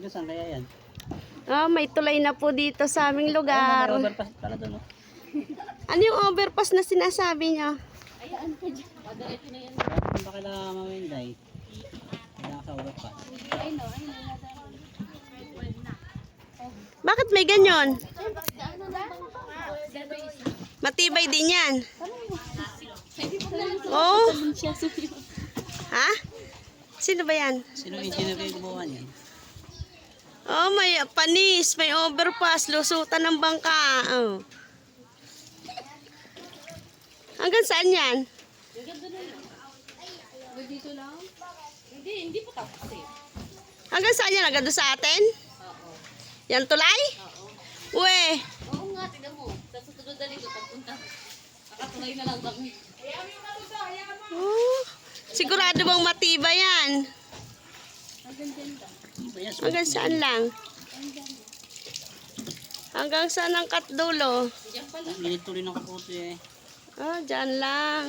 Hanggang saan kaya yan? Ah, may tulay na po dito sa aming Ay, may lugar. overpass pala doon, oh. Ano yung overpass na sinasabi niyo? Kaya kung ba kailangan mawinday? Kailangan sa overpass. Bakit may ganyan? Matibay din yan. Oh. Ha? Sino ba yan? Sino yung engineer kayo gumawa niyan? Oh, may panis, may overpass, lusutan ng bangka. Oh. Hanggang saan yan? Hindi, hindi pa tapos eh. Hanggang saan yan? Hanggang doon sa atin? Oo. Yan tulay? Uwe. Oo nga, tignan mo. Sa susunod na linggo, pagpunta. Nakatuloy na lang kami. Oh. Sigurado bang matibay yan? Hanggang saan lang? Hanggang saan ang katdulo? Diyan pala. Ang kaputi eh. Ah, dyan lang.